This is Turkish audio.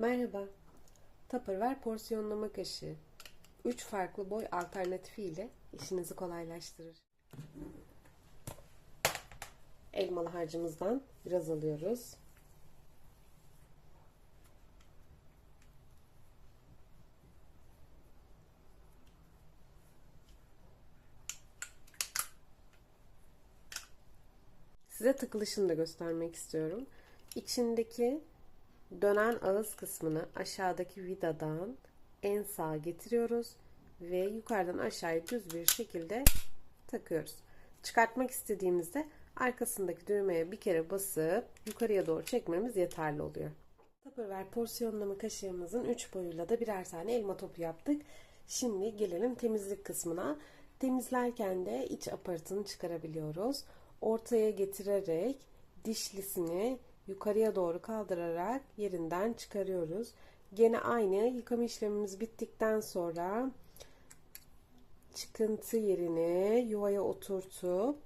Merhaba. Tupperware porsiyonlama kaşığı. 3 farklı boy alternatifi ile işinizi kolaylaştırır. Elmalı harcımızdan biraz alıyoruz. Size tıkılışını da göstermek istiyorum. İçindeki dönen ağız kısmını aşağıdaki vidadan en sağa getiriyoruz ve yukarıdan aşağıya düz bir şekilde takıyoruz. Çıkartmak istediğimizde arkasındaki düğmeye bir kere basıp yukarıya doğru çekmemiz yeterli oluyor. Tupperware porsiyonlama kaşığımızın 3 boyuyla da birer tane elma topu yaptık. Şimdi gelelim temizlik kısmına. Temizlerken de iç aparatını çıkarabiliyoruz. Ortaya getirerek dişlisini yukarıya doğru kaldırarak yerinden çıkarıyoruz. Gene aynı yıkama işlemimiz bittikten sonra çıkıntı yerini yuvaya oturtup